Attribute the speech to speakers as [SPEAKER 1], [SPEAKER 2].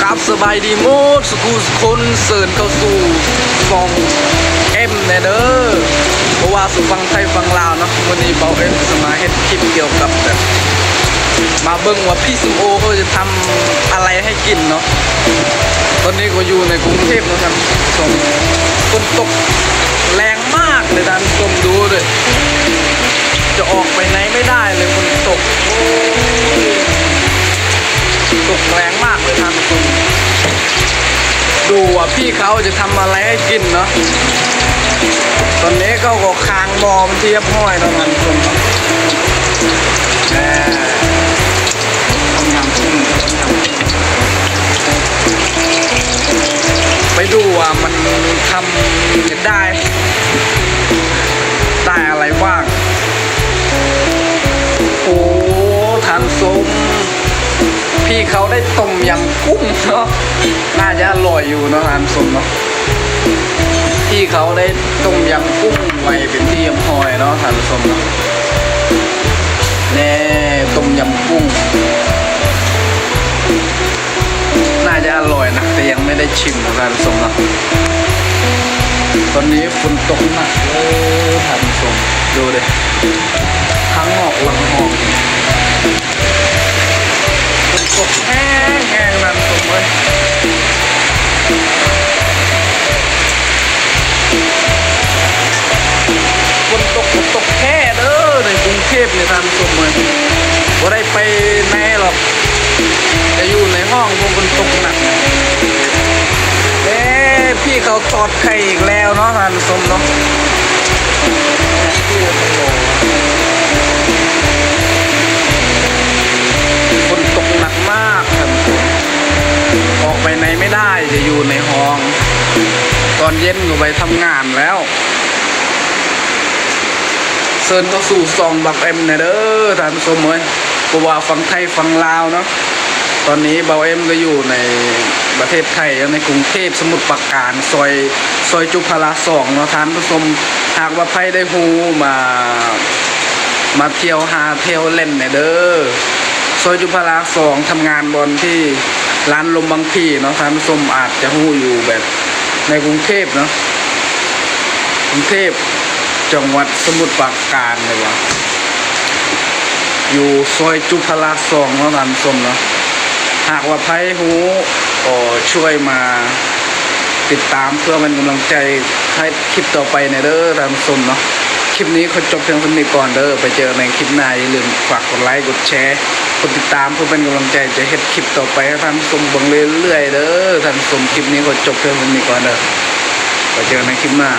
[SPEAKER 1] ครับสบายดีมดสกูสคนเสิร์นเข้าสู่ฟองเอ็มเนเดอร์เพราะว่าสุฟังไทยฟังลาวเนาะวันนี้เบาเอ็มจะมาเฮ็ดคลิปเกี่ยวกับแบบมาเบิ่งว่าพี่สมโอเขาจะทำอะไรให้กินเนาะตอนนี้ก็อยู่ในกรุงเทพนะท่านผู้ชมฝนตกแรงมากเลยท่านชมดูเลยจะออกไปไหนไม่ได้เลยฝนตกตกแรงมากเลยท่านผู้ชม ดูว่าพี่เขาจะทำอะไรให้กินเนาะตอนนี้เขาก็คางมอมันเทียบห้อยแล้วท่านผู้ชมเนาะแหม่ต้ำกุ้งต้ำกุ้งไปดูว่ามันทำได้ พี่เขาได้ต้มยำกุ้งเนาะน่าจะอร่อยอยู่เนาะทานสมเนาะพี่เขาได้ต้มยำกุ้งไว้เป็นที่ยำหอยเนาะทานสมเนาะแน่ต้มยำกุ้ง น่าจะอร่อยนะแต่ยังไม่ได้ชิมนะทานสมเนาะตอนนี้ฝนตกหนักเลยทานสมดูดิทั้ง กรุงเทพในทางสมเลยว่าได้ไปแน่หรอกจะอยู่ในห้องพราะฝนตกหนักเอ๊พี่เขาตอดไข่อีกแล้วเนาะทานสมเนาะพี่เขาโลฝนตกหนักมากครับออกไปไหนไม่ได้จะอยู่ในห้อง ตอนเย็นก็ไปทำงานแล้ว เซินก็สู่ซองบักเอ็มเนี่ยเด้อท่านผู้ชมเอ้ยเพราะว่าฟังไทยฟังลาวเนาะตอนนี้เบาเอ็มก็อยู่ในประเทศไทยในกรุงเทพสมุทรปราการซอยซอยจุฬาสองเนาะท่านผู้ชมหากว่าใครได้ฮูมามาเที่ยวหาเที่ยวเล่นเนี่ยเด้อซอยจุฬาสองทำงานบนที่ร้านลมบางพีเนาะท่านผู้ชมอาจจะหูอยู่แบบในกรุงเทพเนาะกรุงเทพ จังหวัดสมุทรปราการเลยวะอยู่ซอยจุฬาสองเนาะท่นผู้ชมเนาะหากว่าไพ่หูก็ช่วยมาติดตามเพื่อเป็นกำลังใจให้คลิปต่อไปในเด้อทานผู้ชมเนาะคลิปนี้เขาจบเพียงเท่านี้ก่อนเด้อไปเจอในคลิปหน้าอย่าลืมฝากกดไลค์กดแชร์กดติดตามเพื่อเป็นกำลังใจจะเฮ็ดคลิปต่อไปให้ท่านผู้ชมบังเรื่อยๆเด้อท่านผู้ชมคลิปนี้เขาจบเพียงเท่านี้ก่อนเด้อไปเจอในคลิปหน้า